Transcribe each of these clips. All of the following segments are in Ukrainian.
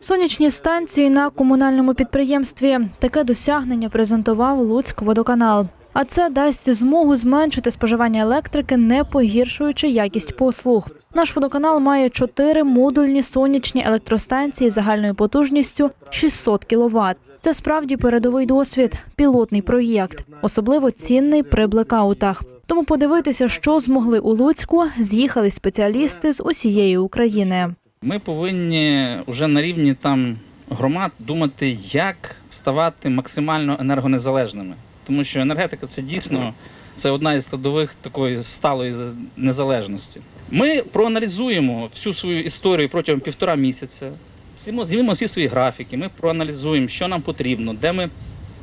Сонячні станції на комунальному підприємстві. Таке досягнення презентував Луцькводоканал. А це дасть змогу зменшити споживання електрики, не погіршуючи якість послуг. Наш водоканал має чотири модульні сонячні електростанції загальною потужністю 600 кВт. Це справді передовий досвід, пілотний проєкт, особливо цінний при блекаутах. Тому подивитися, що змогли у Луцьку, з'їхали спеціалісти з усієї України. Ми повинні вже на рівні там громад думати, як ставати максимально енергонезалежними. Тому що енергетика це дійсно це одна із складових такої сталої незалежності. Ми проаналізуємо всю свою історію протягом півтора місяця. Знімемо всі свої графіки, ми проаналізуємо, що нам потрібно, де ми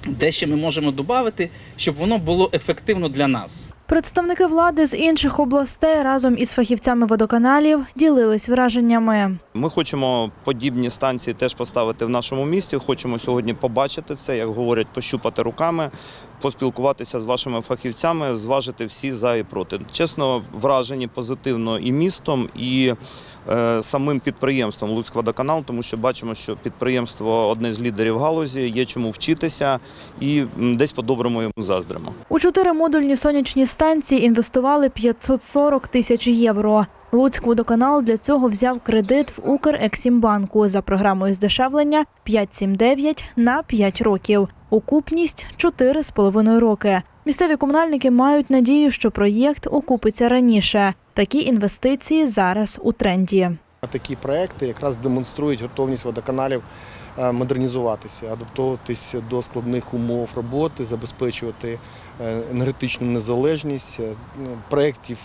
де ще ми можемо додати, щоб воно було ефективно для нас. Представники влади з інших областей разом із фахівцями водоканалів ділились враженнями. Ми хочемо подібні станції теж поставити в нашому місті. Хочемо сьогодні побачити це, як говорять, пощупати руками, поспілкуватися з вашими фахівцями, зважити всі за і проти. Чесно, вражені позитивно і містом, і е, самим підприємством Луцькводоканал, тому що бачимо, що підприємство одне з лідерів галузі, є чому вчитися, і десь по-доброму йому заздримо. У чотири модульні сонячні станції інвестували 540 тисяч євро. Луцькводоканал для цього взяв кредит в Укрексімбанку за програмою здешевлення 579 на 5 років. Окупність 4,5 роки. Місцеві комунальники мають надію, що проєкт окупиться раніше. Такі інвестиції зараз у тренді. Такі проекти якраз демонструють готовність водоканалів е, модернізуватися, адаптовуватися до складних умов роботи, забезпечувати е, енергетичну незалежність. Е, ну, Проєктів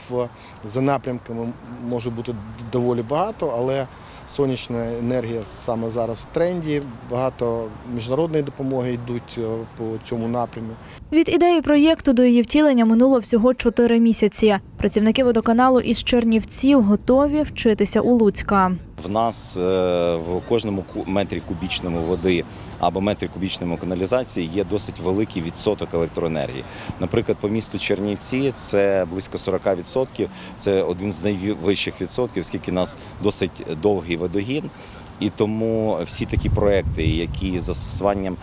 за напрямками може бути доволі багато, але сонячна енергія саме зараз в тренді. Багато міжнародної допомоги йдуть по цьому напряму. Від ідеї проєкту до її втілення минуло всього 4 місяці. Працівники водоканалу із Чернівців готові вчитися у Луцька. В нас е, в кожному метрі кубічному води або метрі кубічному каналізації є досить великий відсоток електроенергії. Наприклад, по місту Чернівці це близько 40%. Це один з найвищих відсотків, оскільки у нас досить довгий водогін. І тому всі такі проекти, які застосуванням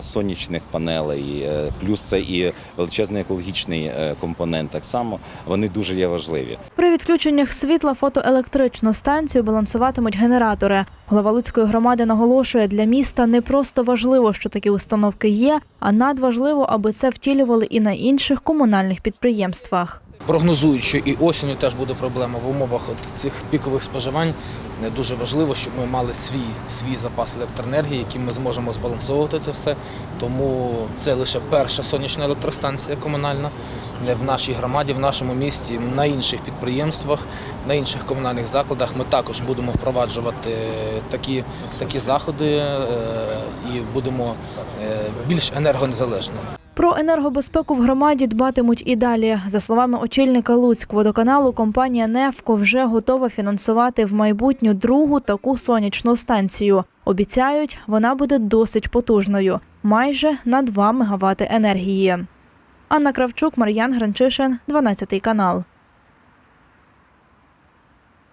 сонячних панелей, е, плюс це і величезний екологічний е, компонент, так само вони дуже є важливі. При відключеннях світла фотоелектричну станцію балансуватимуть генератори. Голова Луцької громади наголошує, для міста не просто важливо, що такі установки є, а надважливо, аби це втілювали і на інших комунальних підприємствах. Прогнозують, що і осінню теж буде проблема в умовах от цих пікових споживань. Не дуже важливо, щоб ми мали свій, свій запас електроенергії, яким ми зможемо збалансовувати це все. Тому це лише перша сонячна електростанція комунальна в нашій громаді, в нашому місті, на інших підприємствах, на інших комунальних закладах. Ми також будемо впроваджувати такі, такі заходи е, і будемо е, більш енергонезалежними. Про енергобезпеку в громаді дбатимуть і далі. За словами очільника Луцькводоканалу, компанія «Нефко» вже готова фінансувати в майбутню другу таку сонячну станцію. Обіцяють, вона буде досить потужною, майже на 2 мегавати енергії. Анна Кравчук, Мар'ян Гранчишин, 12 канал.